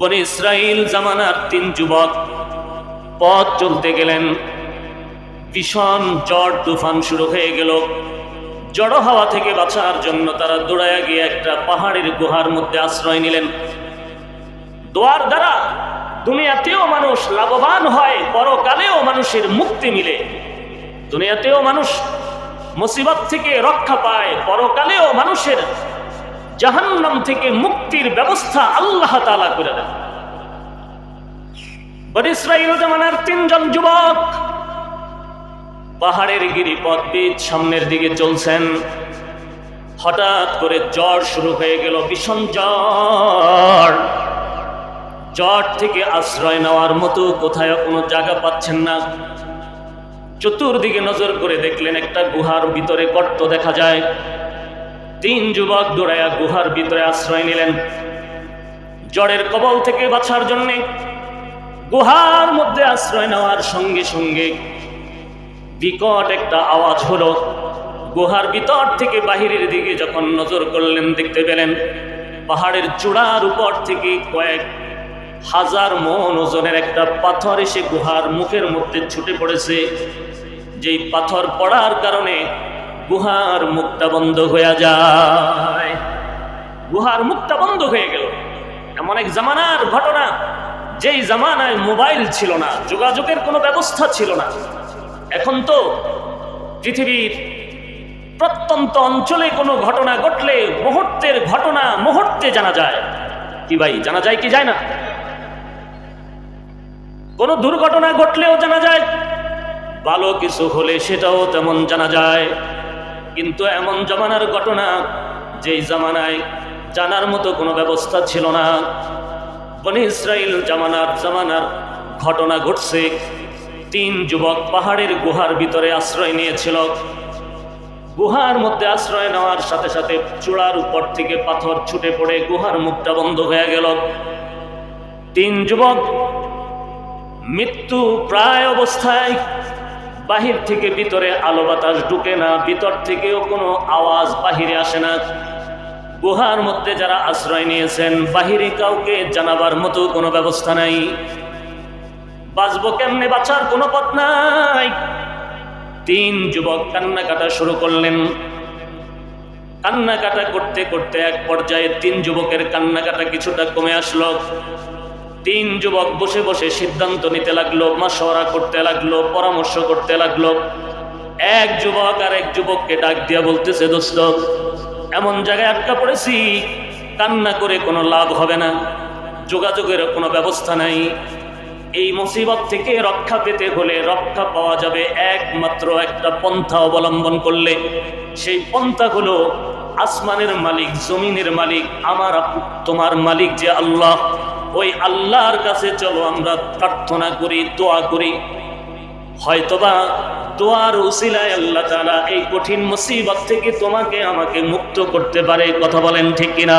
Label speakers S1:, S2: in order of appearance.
S1: বনে ইসরাইল জামানার তিন যুবক পথ চলতে গেলেন। ভীষণ ঝড় তুফান শুরু হয়ে গেল। জড়ো হাওয়া থেকে বাঁচার জন্য তারা দৌড়াইয়া গিয়ে একটা পাহাড়ের গুহার মধ্যে আশ্রয় নিলেন। দোয়ার দ্বারা দুনিয়াতেও মানুষ লাভবান হয়, পরকালেও মানুষের মুক্তি মিলে। দুনিয়াতেও মানুষ মুসিবত থেকে রক্ষা পায়, পরকালেও মানুষের জাহান্নাম থেকে মুক্তির ব্যবস্থা আল্লাহ তাআলা করে দেন। বনি ইসরাইল জামানার তিনজন যুবক পাহাড়ের গিরিপথ বীজ সামনের দিকে চলছেন। হঠাৎ করে জ্বর শুরু হয়ে গেল, ভীষণ জ্বর। জ্বর থেকে আশ্রয় নেওয়ার মতো কোথায় কোনো জায়গা পাচ্ছেন না। চতুর্দিকে নজর করে দেখলেন একটা গুহার ভিতরে গর্ত দেখা যায়। তিন যুবক দৌড়াইয়া গুহার ভিতরে আশ্রয় নিলেন। জ্বরের কবল থেকে বাঁচার জন্যে গুহার মধ্যে আশ্রয় নেওয়ার সঙ্গে সঙ্গে বিকট একটা আওয়াজ হলো। গুহার ভিতর থেকে বাহিরের দিকে যখন নজর করলেন, দেখতে পেলেন পাহাড়ের চূড়ার উপর থেকে কয়েক হাজার মন ওজনের একটা পাথর এসে গুহার মুখের মধ্যে ছুটে পড়েছে। যেই পাথর পড়ার কারণে গুহার মুক্তা বন্ধ হয়ে যায়। গুহার মুক্তা বন্ধ হয়ে গেল। এমন এক জামানার ঘটনা, যেই জামানায় মোবাইল ছিল না, যোগাযোগের কোনো ব্যবস্থা ছিল না। এখন তো পৃথিবীর প্রত্যন্ত অঞ্চলে কোনো ঘটনা ঘটলে মুহূর্তের ঘটনা মুহূর্তে জানা যায়। কি ভাই, জানা যায় কি যায় না? কোনো দুর্ঘটনা ঘটলেও জানা যায়, ভালো কিছু হলে সেটাও তেমন জানা যায়। কিন্তু এমন জমানার ঘটনা যেই জামানায় জানার মতো কোনো ব্যবস্থা ছিল না। বনি ইসরায়েল জামানার জামানার ঘটনা ঘটছে। তিন যুবক পাহাড়ের গুহার ভিতরে আশ্রয় নিয়েছিল। গুহার মধ্যে আশ্রয় নেওয়ার সাথে সাথে চূড়ার উপর থেকে পাথর ছুটে পড়ে গুহার মুখটা বন্ধ হয়ে গেল। তিন যুবক মৃত্যু প্রায় অবস্থায় বাহির থেকে ভিতরে আলো বাতাস ঢুকে না, ভিতর থেকেও কোনো আওয়াজ বাহিরে আসে না। গুহার মধ্যে যারা আশ্রয় নিয়েছেন, বাহিরে কাউকে জানাবার মতো কোনো ব্যবস্থা নাই। বাঁচবো কেমনে? বাঁচার কোনো পথ নাই। তিন যুবক কান্নাকাটা শুরু করলেন। কান্নাকাটা করতে করতে এক পর্যায়ে তিন যুবকের কান্নাকাটা কিছুটা কমে আসলো। তিন যুবক বসে বসে সিদ্ধান্ত নিতে লাগল মাসরা করতে লাগল, পরামর্শ করতে লাগল। এক যুবক আর এক যুবককে ডাক দিয়া বলতেছে, দোস্ত, এমন জায়গায় আটকা পড়েছি, কান্না করে কোনো লাভ হবে না, যোগাযোগের কোনো ব্যবস্থা নাই। এই মুসিবত থেকে রক্ষা পেতে হলে রক্ষা পাওয়া যাবে একমাত্র একটা পন্থা অবলম্বন করলে। সেই পন্থা হলো আসমানের মালিক, জমিনের মালিক, আমার তোমার মালিক যে আল্লাহ। ওই আল্লাহর কাছে চলো, আমরা প্রার্থনা করি, দোয়া করি। হয়তোবা দোয়ার উসিলায় আল্লাহ তারা এই কঠিন মুসিবত থেকে তোমাকে আমাকে মুক্ত করতে পারে, কথা বলেন ঠিক কিনা?